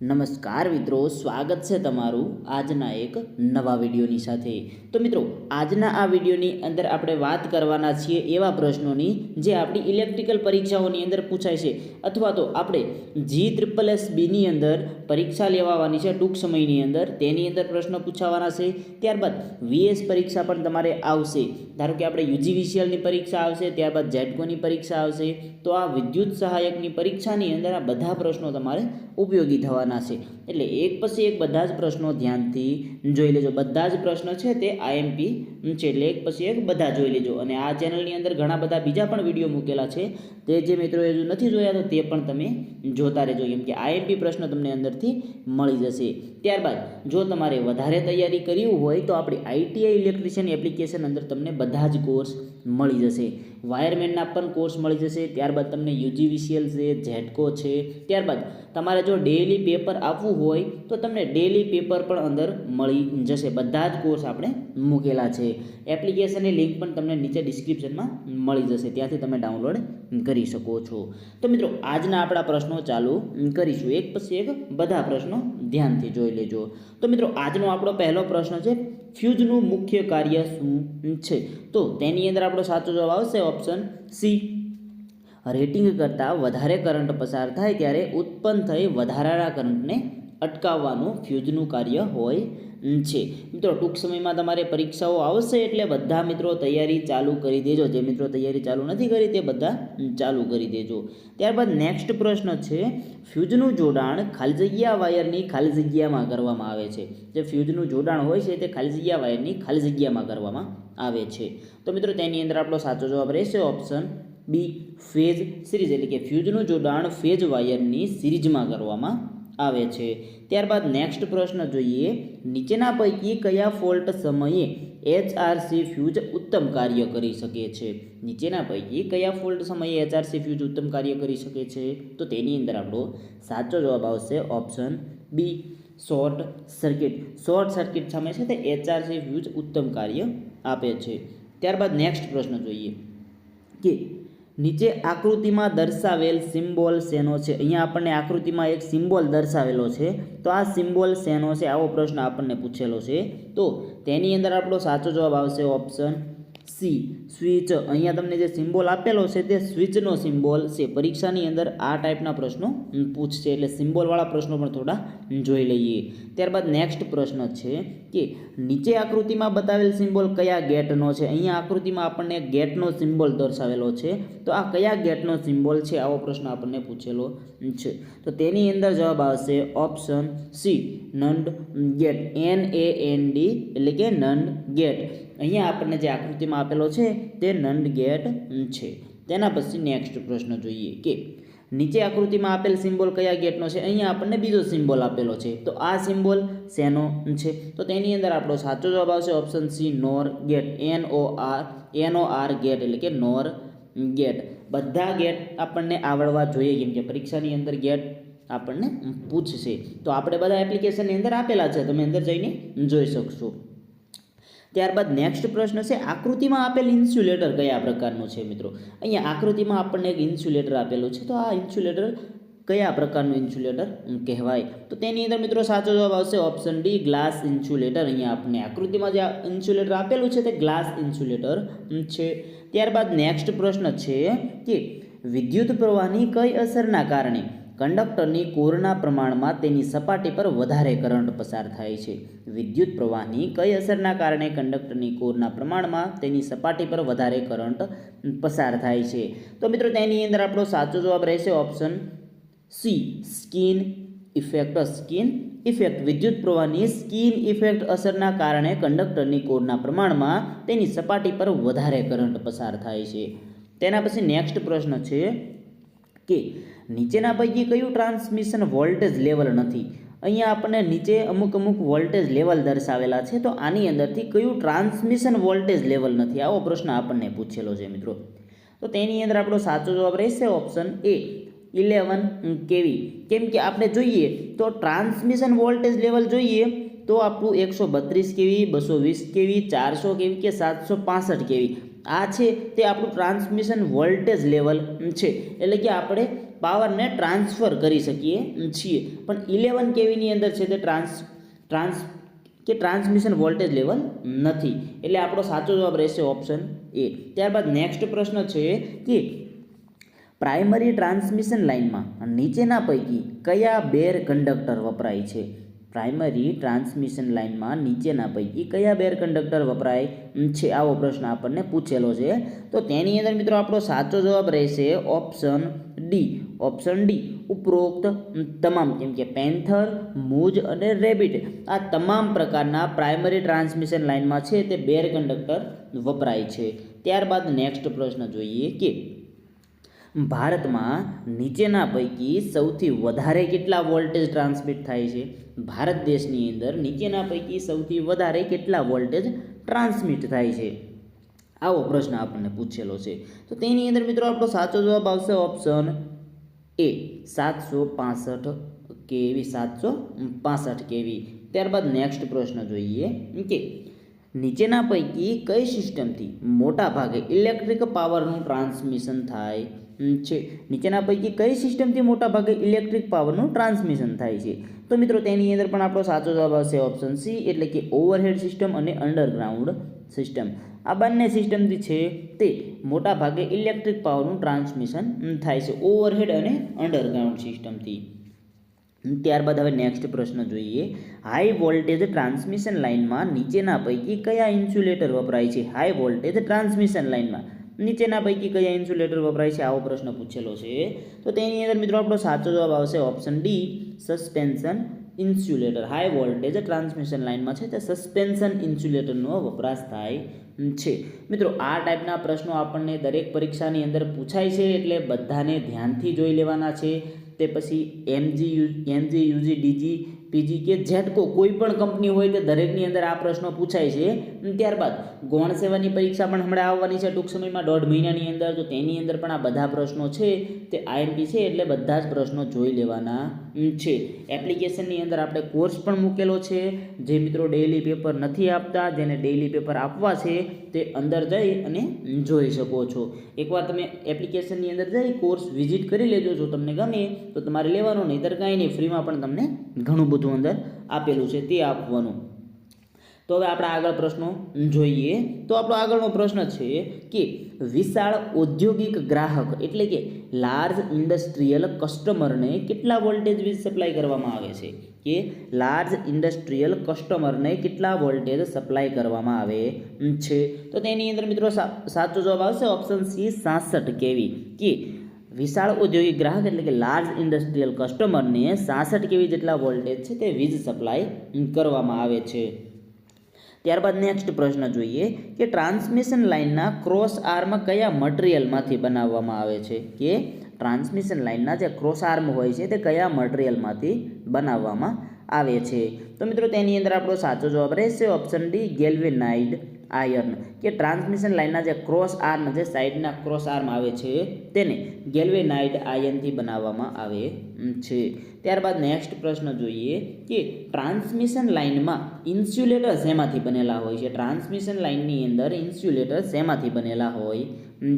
નમસ્કાર મિત્રો, સ્વાગત છે તમારું આજના એક નવા વિડીયોની સાથે. તો મિત્રો, આજના આ વિડીયોની અંદર આપણે વાત કરવાના છીએ એવા પ્રશ્નોની જે આપણી ઇલેક્ટ્રિકલ પરીક્ષાઓની અંદર પૂછાય છે. અથવા તો આપણે જી ટ્રિપલ એસ બીની અંદર પરીક્ષા લેવાવાની છે ટૂંક સમયની અંદર, તેની અંદર પ્રશ્નો પૂછાવાના છે. ત્યારબાદ વીએસ પરીક્ષા પણ તમારે આવશે. ધારો કે આપણે યુજીવીસીએલની પરીક્ષા આવશે, ત્યારબાદ જેટકોની પરીક્ષા આવશે. તો આ વિદ્યુત સહાયકની પરીક્ષાની અંદર આ બધા પ્રશ્નો તમારે ઉપયોગી થવાના છે. એટલે એક પછી એક બધા જ પ્રશ્નો ધ્યાનથી જોઈ લેજો. બધા જ પ્રશ્નો છે તે આઈએમપી છે. એટલે એક પછી એક બધા જોઈ લેજો. અને આ ચેનલની અંદર ઘણા બધા બીજા પણ વીડિયો મૂકેલા છે. તે જે મિત્રો હજુ નથી જોયા તો તે પણ તમે જોતા રહેજો. કેમ કે આઈએમપી પ્રશ્નો તમને અંદરથી મળી જશે. ત્યારબાદ, જો તમારે વધારે તૈયારી કરવી હોય તો આપણી આઈટીઆઈ ઇલેક્ટ્રિશિયન એપ્લિકેશન અંદર તમને બધા જ કોર્સ મળી જશે. વાયરમેનના પણ કોર્સ મળી જશે. ત્યારબાદ તમને યુજીવીસીએલ છે ઝેટકો છે. ત્યારબાદ તમારે જો ડેઈલી પેપર આપવું હોય, તો તમને ડેઈલી પેપર પણ અંદર મળી જશે. બધા જ કોર્સ આપણે મૂકેલા છે. એપ્લિકેશનની લિંક પણ તમને નીચે ડિસ્ક્રિપ્શનમાં મળી જશે. ત્યાંથી તમે ડાઉનલોડ કરી શકો છો. તો મિત્રો, આજના આપણા પ્રશ્નો ચાલુ કરીશું. એક પછી એક બધા પ્રશ્નો ધ્યાનથી જોઈ લેજો. તો મિત્રો, આજનો આપણો પહેલો પ્રશ્ન છે ફ્યુઝનું મુખ્ય કાર્ય શું છે? તો તેની અંદર આપણો સાચો જવાબ આવશે ઓપ્શન સી. રેટિંગ કરતાં વધારે કરંટ પસાર થાય ત્યારે ઉત્પન્ન થઈ વધારાના કરંટને અટકાવવાનું ફ્યુઝનું કાર્ય હોય છે. મિત્રો, ટૂંક સમયમાં તમારે પરીક્ષાઓ આવશે એટલે બધા મિત્રો તૈયારી ચાલુ કરી દેજો. જે મિત્રો તૈયારી ચાલુ નથી કરી તે બધા ચાલુ કરી દેજો. ત્યારબાદ નેક્સ્ટ પ્રશ્ન છે, ફ્યુઝનું જોડાણ ખાલી જગ્યા વાયરની ખાલી જગ્યામાં કરવામાં આવે છે. જે ફ્યુઝનું જોડાણ હોય છે તે ખાલી જગ્યા વાયરની ખાલી જગ્યામાં કરવામાં આવે છે. તો મિત્રો, તેની અંદર આપણો સાચો જવાબ રહેશે ઓપ્શન બી ફેઝ સિરીઝ. એટલે કે ફ્યુઝનું જોડાણ ફેઝ વાયરની સિરીઝમાં કરવામાં આવે છે. ત્યારબાદ નેક્સ્ટ પ્રશ્ન જોઈએ, નીચેના પૈકી કયા ફોલ્ટ સમયે એચઆરસી ફ્યુઝ ઉત્તમ કાર્ય કરી શકે છે? નીચેના પૈકી કયા ફોલ્ટ સમયે એચઆરસી ફ્યુઝ ઉત્તમ કાર્ય કરી શકે છે? તો તેની અંદર આપણો સાચો જવાબ આવશે option B short circuit short circuit સામે છે તે એચઆરસી ફ્યુઝ ઉત્તમ કાર્ય આપે છે. ત્યારબાદ નેક્સ્ટ પ્રશ્ન જોઈએ કે નીચે આકૃતિમાં દર્શાવેલ સિમ્બોલ શેનો છે? અહીંયા આપણને આકૃતિમાં એક સિમ્બોલ દર્શાવેલો છે. તો આ સિમ્બોલ શેનો છે? આવો પ્રશ્ન આપણને પૂછેલો છે. તો તેની અંદર આપણો સાચો જવાબ આવશે ઓપ્શન સી, સ્વિચ. અહીંયા તમને જે સિમ્બોલ આપેલો છે તે સ્વિચનો સિમ્બોલ છે. પરીક્ષાની અંદર આ ટાઈપના પ્રશ્નો પૂછશે. એટલે સિમ્બોલવાળા પ્રશ્નો પણ થોડા જોઈ લઈએ. ત્યારબાદ નેક્સ્ટ પ્રશ્ન છે કે નીચે આકૃતિમાં બતાવેલ સિમ્બોલ કયા ગેટનો છે? અહીંયા આકૃતિમાં આપણને ગેટનો સિમ્બોલ દર્શાવેલો છે. તો આ કયા ગેટનો સિમ્બોલ છે? આવો પ્રશ્ન આપણને પૂછેલો છે. તો તેની અંદર જવાબ આવશે option C NAND gate. N A N D એટલે કે નંડ ગેટ. અહીંયા આપણને જે આકૃતિમાં આપેલો છે તે નંદ ગેટ છે. તેના પછી નેક્સ્ટ પ્રશ્ન જોઈએ કે નીચે આકૃતિમાં આપેલ સિમ્બોલ કયા ગેટનો છે? અહીંયા આપણને બીજો સિમ્બોલ આપેલો છે. તો આ સિમ્બોલ શેનો છે? તો તેની અંદર આપણો સાચો જવાબ આવશે option C, NOR gate, N O R, N O R gate એટલે કે નોર ગેટ. બધા ગેટ આપણને આવડવા જોઈએ કેમ કે પરીક્ષાની અંદર ગેટ આપણને પૂછશે. તો આપણે બધા એપ્લિકેશનની અંદર આપેલા છે. તમે અંદર જઈને જોઈ શકશો. ત્યારબાદ નેક્સ્ટ પ્રશ્ન છે, આકૃતિમાં આપેલ ઇન્સ્યુલેટર કયા પ્રકારનું છે મિત્રો? અહીંયા આકૃતિમાં આપણને એક ઇન્સ્યુલેટર આપેલું છે, તો આ ઇન્સ્યુલેટર કયા પ્રકારનું ઇન્સ્યુલેટર કહેવાય? તો તેની અંદર મિત્રો સાચો જવાબ આવશે ઓપ્શન ડી ગ્લાસ ઇન્સ્યુલેટર અહીંયા આપણને આકૃતિમાં જે ઇન્સ્યુલેટર આપેલું છે તે ગ્લાસ ઇન્સ્યુલેટર છે. ત્યારબાદ નેક્સ્ટ પ્રશ્ન છે કે વિદ્યુત પ્રવાહની કઈ અસરના કારણે કંડક્ટરની કોરના પ્રમાણમાં તેની સપાટી પર વધારે કરંટ પસાર થાય છે. વિદ્યુત પ્રવાહની કઈ અસરના કારણે કંડક્ટરની કોરના પ્રમાણમાં તેની સપાટી પર વધારે કરંટ પસાર થાય છે? તો મિત્રો, તેની અંદર આપણો સાચો જવાબ રહેશે option C, skin effect. Skin effect, વિદ્યુત પ્રવાહની સ્કિન ઇફેક્ટ અસરના કારણે કંડક્ટરની કોરના પ્રમાણમાં તેની સપાટી પર વધારે કરંટ પસાર થાય છે. તેના પછી નેક્સ્ટ પ્રશ્ન છે કે નીચેના પૈકી કયું ટ્રાન્સમિશન વોલ્ટેજ લેવલ નથી? અહીંયા આપણને નીચે અમુક અમુક વોલ્ટેજ લેવલ દર્શાવેલા છે, તો આની અંદરથી કયું ટ્રાન્સમિશન વોલ્ટેજ લેવલ નથી? આવો પ્રશ્ન આપણને પૂછેલો છે મિત્રો. તો તેની અંદર આપણો સાચો જવાબ રહેશે ઓપ્શન એ ઇલેવન કેવી કેમ કે આપણે જોઈએ, તો ટ્રાન્સમિશન વોલ્ટેજ લેવલ જોઈએ, તો આપણું એકસો બત્રીસ કેવી બસો વીસ કેવી ચારસો કેવી કે સાતસો પાસઠ કેવી આ છે તે આપણું ટ્રાન્સમિશન વોલ્ટેજ લેવલ છે. એટલે કે આપણે પાવરને ટ્રાન્સફર કરી શકીએ છીએ. પણ ઇલેવન કેવીની અંદર છે તે ટ્રાન્સ ટ્રાન્સ, કે ટ્રાન્સમિશન વોલ્ટેજ લેવલ નથી. એટલે આપણો સાચો જવાબ રહેશે ઓપ્શન એ. ત્યારબાદ નેક્સ્ટ પ્રશ્ન છે કે પ્રાઇમરી ટ્રાન્સમિશન લાઇનમાં નીચેના પૈકી કયા બેર કંડક્ટર વપરાય છે? પ્રાઇમરી ટ્રાન્સમિશન લાઇનમાં નીચેના પૈકી કયા બેર કંડક્ટર વપરાય છે? આવો પ્રશ્ન આપણને પૂછેલો છે. તો તેની અંદર મિત્રો આપણો સાચો જવાબ રહેશે ઓપ્શન ડી. ઓપ્શન ડી ઉપરોક્ત તમામ, જેમ કે પેન્થર મૂજ અને રેબિટ આ તમામ પ્રકારના પ્રાઇમરી ટ્રાન્સમિશન લાઇનમાં છે તે બેર કંડક્ટર વપરાય છે. ત્યારબાદ નેક્સ્ટ પ્રશ્ન જોઈએ કે ભારતમાં નીચેના પૈકી સૌથી વધારે કેટલા વોલ્ટેજ ટ્રાન્સમિટ થાય છે? ભારત દેશની અંદર નીચેના પૈકી સૌથી વધારે કેટલા વોલ્ટેજ ટ્રાન્સમિટ થાય છે? આવો પ્રશ્ન આપણને પૂછેલો છે. તો તેની અંદર મિત્રો આપણો સાચો જવાબ આવશે ઓપ્શન એ સાતસો પાસઠ કેવી? સાતસો પાસઠ કેવી? ત્યારબાદ નેક્સ્ટ પ્રશ્ન જોઈએ. કે નીચેના પૈકી કઈ સિસ્ટમથી મોટા ભાગે ઇલેક્ટ્રિક પાવરનું ટ્રાન્સમિશન થાય છે. નીચેના પૈકી કઈ સિસ્ટમથી મોટા ભાગે ઇલેક્ટ્રિક પાવરનું ટ્રાન્સમિશન થાય છે? તો મિત્રો, તેની અંદર પણ આપણો સાચો જવાબ આવશે ઓપ્શન સી એટલે કે ઓવરહેડ સિસ્ટમ અને અંડરગ્રાઉન્ડ સિસ્ટમ આ બંને સિસ્ટમથી છે તે મોટા ભાગે ઇલેક્ટ્રિક પાવરનું ટ્રાન્સમિશન થાય છે ઓવરહેડ અને અંડરગ્રાઉન્ડ સિસ્ટમથી ત્યારબાદ હવે નેક્સ્ટ પ્રશ્ન જોઈએ. હાઈ વોલ્ટેજ ટ્રાન્સમિશન લાઇનમાં નીચેના પૈકી કયા ઇન્સ્યુલેટર વપરાય છે? હાઈ વોલ્ટેજ ટ્રાન્સમિશન લાઇનમાં નીચેના પૈકી કયા ઇન્સ્યુલેટર વપરાય છે? આવો પ્રશ્ન પૂછેલો છે. તો તેની અંદર મિત્રો આપણો સાચો જવાબ આવશે option D suspension insulator high voltage transmission લાઇનમાં છે, તે સસ્પેન્શન ઇન્સ્યુલેટરનો વપરાશ થાય છે. મિત્રો, આ ટાઈપના પ્રશ્નો આપણને દરેક પરીક્ષાની અંદર પૂછાય છે એટલે બધાને ધ્યાનથી જોઈ લેવાના છે. તે પછી MG U MG UG DG PG કે ઝેટકો, કોઈ પણ કંપની હોય તે દરેકની અંદર આ પ્રશ્નો પૂછાય છે. ત્યારબાદ, ગૌણ સેવાની પરીક્ષા પણ હમણાં આવવાની છે ટૂંક સમયમાં, દોઢ મહિનાની અંદર. તો તેની અંદર પણ આ બધા પ્રશ્નો છે. તે આઈએમપી છે એટલે બધા જ પ્રશ્નો જોઈ લેવાના છે. એપ્લિકેશનની અંદર આપણે કોર્સ પણ મૂકેલો છે. જે મિત્રો ડેઇલી પેપર નથી આપતા, જેને ડેઇલી પેપર આપવા છે, તે અંદર જઈ અને જોઈ શકો છો. એકવાર તમે એપ્લિકેશનની અંદર જઈ, કોર્સ વિઝિટ કરી લેજો. જો તમને ગમે, તો તમારે લેવાનો, નહીંતર કાંઈ નહીં, ફ્રીમાં પણ તમને ઘણું બધું અંદર આપેલું છે તે આપવાનું. તો હવે આપણે આગળ પ્રશ્નો જોઈએ. તો આપણો આગળનો પ્રશ્ન છે કે વિશાળ ઔદ્યોગિક ગ્રાહક એટલે કે લાર્જ ઇન્ડસ્ટ્રીયલ કસ્ટમરને કેટલા વોલ્ટેજ વીજ સપ્લાય કરવામાં આવે છે? કે લાર્જ ઇન્ડસ્ટ્રીયલ કસ્ટમરને કેટલા વોલ્ટેજ સપ્લાય કરવામાં આવે છે? તો તેની અંદર મિત્રો સાચો જવાબ આવશે ઓપ્શન સી સાસઠ કેવી? કે વિશાળ ઔદ્યોગિક ગ્રાહક એટલે કે લાર્જ ઇન્ડસ્ટ્રીયલ કસ્ટમરને સાસઠ કેવી જેટલા વોલ્ટેજ છે તે વીજ સપ્લાય કરવામાં આવે છે. ત્યારબાદ નેક્સ્ટ પ્રશ્ન જોઈએ કે ટ્રાન્સમિશન લાઇનના ક્રોસ આર્મ કયા મટીરિયલમાંથી બનાવવામાં આવે છે? કે ટ્રાન્સમિશન લાઇનના જે ક્રોસ આર્મ હોય છે તે કયા મટીરિયલમાંથી બનાવવામાં આવે છે? તો મિત્રો તેની અંદર આપણો સાચો જવાબ રહેશે ઓપ્શન ડી ગેલ્વેનાઇડ આયર્ન કે ટ્રાન્સમિશન લાઇનના જે ક્રોસ આર્મ જે સાઇડના ક્રોસ આર્મ આવે છે, તેને ગેલ્વેનાઇડ આયર્નથી બનાવવામાં આવે છે. ત્યારબાદ નેક્સ્ટ પ્રશ્ન જોઈએ કે ટ્રાન્સમિશન લાઇનમાં ઇન્સ્યુલેટર શેમાંથી બનેલા હોય છે? ટ્રાન્સમિશન લાઇનની અંદર ઇન્સ્યુલેટર શેમાંથી બનેલા હોય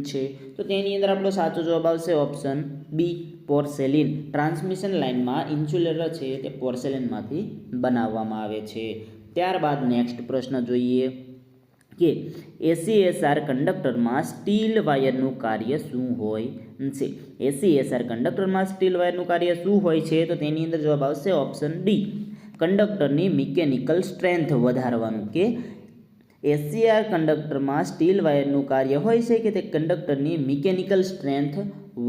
છે. તો તેની અંદર આપણો સાચો જવાબ આવશે ઓપ્શન બી પોર્સેલિન ટ્રાન્સમિશન લાઇનમાં ઇન્સ્યુલેટર છે તે પોર્સેલિનમાંથી બનાવવામાં આવે છે. ત્યારબાદ નેક્સ્ટ પ્રશ્ન જોઈએ કે એસીએસઆર કંડક્ટરમાં સ્ટીલ વાયરનું કાર્ય શું હોય છે? એસીએસઆર કંડક્ટરમાં સ્ટીલ વાયરનું કાર્ય શું હોય છે? તો તેની અંદર જવાબ આવશે ઓપ્શન ડી. કંડક્ટરની મિકેનિકલ સ્ટ્રેન્થ વધારવાનું કે એસીઆર કંડક્ટરમાં સ્ટીલ વાયરનું કાર્ય હોય છે કે તે કંડક્ટરની મિકેનિકલ સ્ટ્રેન્થ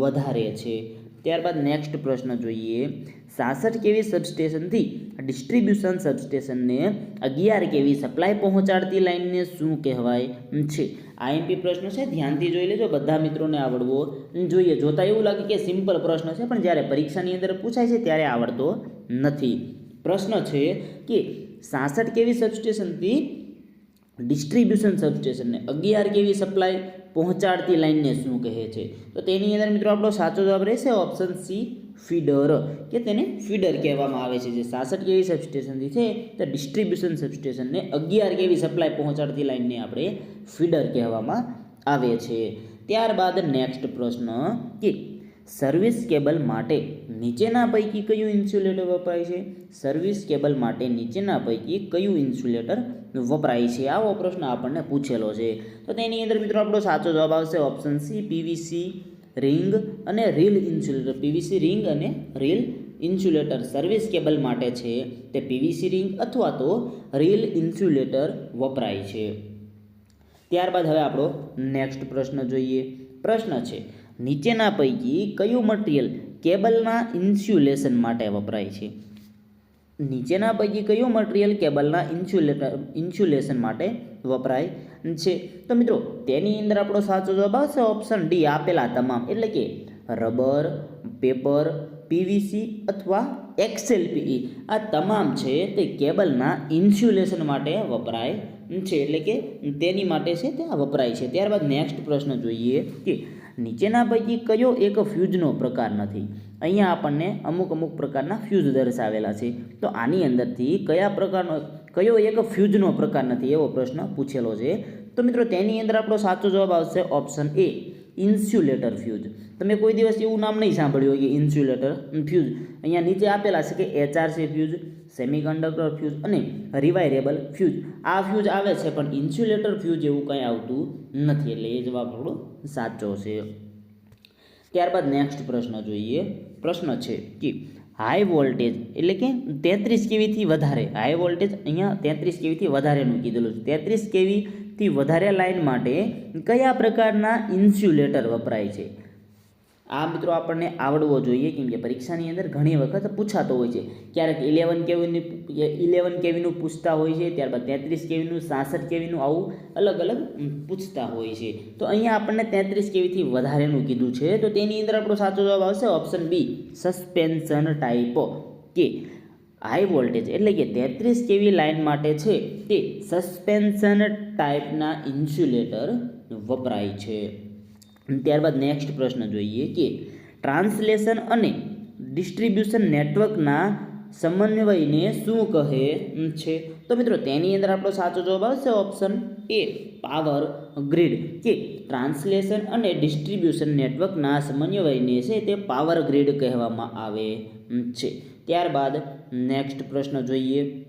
વધારે છે? ત્યારબાદ નેક્સ્ટ પ્રશ્ન જોઈએ. સાસઠ કેવી સબસ્ટેશનથી ડિસ્ટ્રીબ્યુશન સબસ્ટેશનને અગિયાર કેવી સપ્લાય પહોંચાડતી લાઇનને શું કહેવાય? છે. આઈએમપી પ્રશ્ન છે. ધ્યાનથી જોઈ લેજો. બધા મિત્રોને આવડવો. જોઈએ, જોતા એવું લાગે કે સિમ્પલ પ્રશ્ન છે, પણ જ્યારે પરીક્ષાની અંદર પૂછાય છે, ત્યારે આવડતો નથી. પ્રશ્ન છે કે સાસઠ કેવી સબસ્ટેશનથી ડિસ્ટ્રીબ્યુશન સબસ્ટેશનને અગિયાર કેવી સપ્લાય પહોંચાડતી લાઇનને શું કહે છે? તો તેની અંદર મિત્રો આપણો સાચો જવાબ રહેશે ઓપ્શન સી ફીડર કે તેને ફીડર કહેવામાં આવે છે. જે સાસઠ કેવી સબસ્ટેશનથી છે, તે ડિસ્ટ્રીબ્યુશન સબસ્ટેશનને અગિયાર કેવી સપ્લાય પહોંચાડતી લાઇનને આપણે ફીડર કહેવામાં આવે છે. ત્યારબાદ નેક્સ્ટ પ્રશ્ન કે સર્વિસ કેબલ માટે નીચેના પૈકી કયું ઇન્સ્યુલેટર વપરાય છે? સર્વિસ કેબલ માટે નીચેના પૈકી કયું ઇન્સ્યુલેટર વપરાય છે? આવો પ્રશ્ન આપણને પૂછેલો છે. તો તેની અંદર મિત્રો આપણો સાચો જવાબ આવશે ઓપ્શન સી પીવીસી રિંગ અને રીલ ઇન્સ્યુલેટર. પીવીસી રિંગ અને રીલ ઇન્સ્યુલેટર સર્વિસ કેબલ માટે છે. તે પીવીસી રિંગ અથવા તો રીલ ઇન્સ્યુલેટર વપરાય છે. ત્યારબાદ હવે આપણો નેક્સ્ટ પ્રશ્ન જોઈએ. પ્રશ્ન છે નીચેના પૈકી કયું મટીરિયલ કેબલના ઇન્સ્યુલેશન માટે વપરાય છે? નીચેના પૈકી કયું મટીરિયલ કેબલના ઇન્સ્યુલેટર ઇન્સ્યુલેશન માટે વપરાય છે? તો મિત્રો, તેની અંદર આપણો સાચો જવાબ આવશે ઓપ્શન ડી આપેલા તમામ. એટલે કે રબર, પેપર પીવીસી અથવા એક્સએલપીઈ આ તમામ છે તે કેબલના ઇન્સ્યુલેશન માટે વપરાય છે. એટલે કે તેની માટે છે તે વપરાય છે. ત્યારબાદ નેક્સ્ટ પ્રશ્ન જોઈએ કે નીચેના પૈકી કયો એક ફ્યુઝનો પ્રકાર નથી? અહીંયા આપણને અમુક અમુક પ્રકારના ફ્યુઝ દર્શાવેલા છે. તો આની અંદરથી કયા પ્રકારનો, કયો એક ફ્યુઝનો પ્રકાર નથી એવો પ્રશ્ન પૂછેલો છે. તો મિત્રો તેની અંદર આપણો સાચો જવાબ આવશે ઓપ્શન એ. Insulator fuse. તમે કોઈ દિવસ એવું નામ નહીં સાંભળ્યું હોય કે ઇન્સ્યુલેટર ફ્યુઝ. અહીંયા નીચે આપેલા છે કે એચઆરસી ફ્યુઝ, સેમિકન્ડક્ટર ફ્યુઝ અને રિવાયરેબલ ફ્યુઝ. આ ફ્યુઝ આવે છે પણ ઇન્સ્યુલેટર ફ્યુઝ એવું કંઈ આવતું નથી. એટલે એ જવાબ આપણો સાચો છે. ત્યારબાદ નેક્સ્ટ પ્રશ્ન જોઈએ. પ્રશ્ન છે કે હાઈ વોલ્ટેજ એટલે કે તેત્રીસ કેવીથી વધારે? હાઈ વોલ્ટેજ અહીંયા તેત્રીસ કેવીથી વધારેનું કીધેલું છે? તેત્રીસ કેવીથી વધારે લાઇન માટે કયા પ્રકારના ઇન્સ્યુલેટર વપરાય છે? આ મિત્રો આપણને આવડવો જોઈએ, કેમ કે પરીક્ષાની અંદર ઘણી વખત પૂછાતો હોય છે. ક્યારેક ઇલેવન કેવીનું ઇલેવન કેવીનું પૂછતા હોય છે, ત્યારબાદ તેત્રીસ કેવીનું, સાસઠ કેવીનું આવું અલગ અલગ પૂછતા હોય છે. તો અહીંયા આપણને તેત્રીસ કેવીથી વધારેનું કીધું છે, તો તેની અંદર આપણો સાચો જવાબ આવશે ઓપ્શન બી, સસ્પેન્શન ટાઈપો કે હાઈ વોલ્ટેજ એટલે કે તેત્રીસ કેવી લાઇન માટે છે તે સસ્પેન્શન ટાઈપના ઇન્સ્યુલેટર વપરાય છે. ત્યારબાદ નેક્સ્ટ પ્રશ્ન જોઈએ કે ટ્રાન્સલેશન અને ડિસ્ટ્રીબ્યુશન નેટવર્કના સમન્વયને શું કહે છે? તો મિત્રો, તેની અંદર આપણો સાચો જવાબ આવશે ઓપ્શન એ પાવર ગ્રીડ કે ટ્રાન્સલેશન અને ડિસ્ટ્રીબ્યુશન નેટવર્કના સમન્વયને છે તે પાવર ગ્રીડ કહેવામાં આવે છે. ત્યારબાદ નેક્સ્ટ પ્રશ્ન જોઈએ.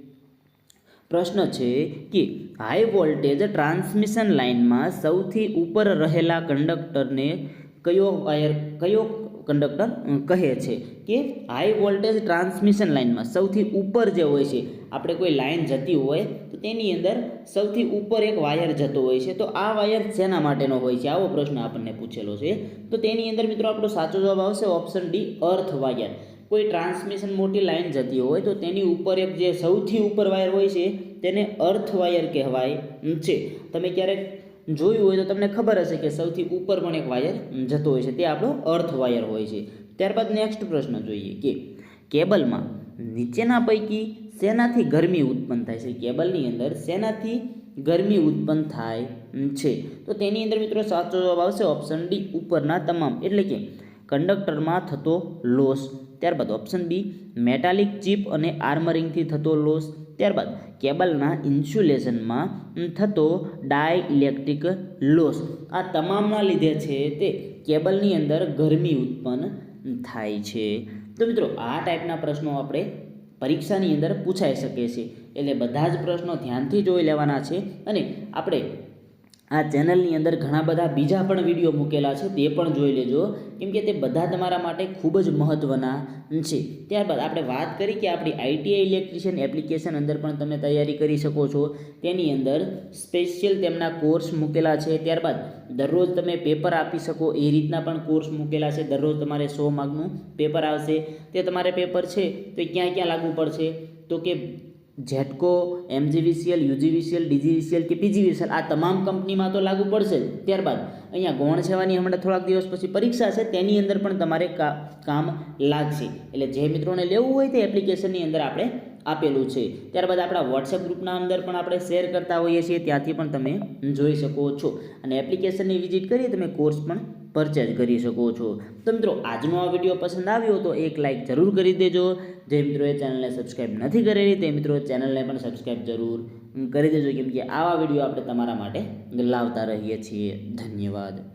પ્રશ્ન છે કે હાઈ વોલ્ટેજ ટ્રાન્સમિશન લાઇનમાં સૌથી ઉપર રહેલા કંડક્ટરને કયો વાયર, કયો કંડક્ટર કહે છે? કે હાઈ વોલ્ટેજ ટ્રાન્સમિશન લાઇનમાં સૌથી ઉપર જે હોય છે, આપણે કોઈ લાઇન જતી હોય તો તેની અંદર સૌથી ઉપર એક વાયર જતો હોય છે. તો આ વાયર શેના માટેનો હોય છે? આવો પ્રશ્ન આપણને પૂછેલો છે. તો તેની અંદર મિત્રો આપણો સાચો જવાબ આવશે ઓપ્શન ડી, અર્થ વાયર. કોઈ ટ્રાન્સમિશન મોટી લાઇન જતી હોય તો તેની ઉપર એક જે સૌથી ઉપર વાયર હોય છે તેને અર્થ વાયર કહેવાય. છે. તમે ક્યારેક જોયું હોય તો તમને ખબર હશે કે સૌથી ઉપર પણ એક વાયર જતો હોય છે. તે આપણો અર્થ વાયર હોય છે. ત્યારબાદ નેક્સ્ટ પ્રશ્ન જોઈએ કે કેબલમાં નીચેના પૈકી શેનાથી ગરમી ઉત્પન્ન થાય છે? કેબલની અંદર શેનાથી ગરમી ઉત્પન્ન થાય? છે. તો તેની અંદર મિત્રો સાચો જવાબ આવશે ઓપ્શન ડી ઉપરના તમામ. એટલે કે કંડક્ટરમાં થતો લોસ ત્યારબાદ ઓપ્શન બી મેટાલિક ચીપ અને આર્મરિંગથી થતો લોસ ત્યારબાદ, કેબલના ઇન્સ્યુલેશનમાં થતો ડાય ઇલેક્ટ્રિક લોસ આ તમામના લીધે છે તે કેબલની અંદર ગરમી ઉત્પન્ન થાય છે. તો મિત્રો, આ ટાઈપના પ્રશ્નો આપણે પરીક્ષાની અંદર પૂછાઈ શકે છે. એટલે બધા જ પ્રશ્નો ધ્યાનથી જોઈ લેવાના છે અને આપણે આ ચેનલની અંદર ઘણા બધા બીજા પણ વીડિયો મૂકેલા છે, તે પણ જોઈ લેજો. કેમ કે તે બધા તમારા માટે ખૂબ જ મહત્ત્વના છે. ત્યારબાદ આપણે વાત કરી કે આપણી આઈટીઆઈ ઇલેક્ટ્રિશિયન એપ્લિકેશન અંદર પણ તમે તૈયારી કરી શકો છો. તેની અંદર સ્પેશિયલ તેમના કોર્સ મૂકેલા છે. ત્યારબાદ દરરોજ તમે પેપર આપી શકો. એ રીતના પણ કોર્સ મૂકેલા છે. દરરોજ તમારે સો માર્કનું પેપર આવશે. તે તમારે પેપર છે, તો ક્યાં ક્યાં લાગુ પડશે? તો કે જેટકો એમજીવીસીએલ, યુજીવીસીએલ, ડીજીવીસીએલ કે પીજીવીસીએલ આ તમામ કંપનીમાં તો લાગુ પડશે જ. ત્યારબાદ અહીંયા ગૌણ સેવાની હમણાં થોડાક દિવસ પછી પરીક્ષા છે, તેની અંદર પણ તમારે કામ લાગશે. એટલે જે મિત્રોને લેવું હોય તે એપ્લિકેશનની અંદર આપણે આપેલું છે. ત્યારબાદ આપણા વોટ્સએપ ગ્રુપના અંદર પણ આપણે શેર કરતા હોઈએ છીએ, ત્યાંથી પણ તમે જોઈ શકો છો. અને એપ્લિકેશનની વિઝિટ કરી તમે કોર્સ પણ પરચેઝ કરી શકો છો. તો મિત્રો, આજનો આ વીડિયો પસંદ આવ્યો તો એક લાઇક જરૂર કરી દેજો. જે મિત્રોએ ચેનલને સબસ્ક્રાઈબ નથી કરેલી, તે મિત્રો ચેનલને પણ સબસ્ક્રાઈબ જરૂર કરી દેજો. કેમ કે આવા વીડિયો આપણે તમારા માટે લાવતા રહીએ છીએ. ધન્યવાદ.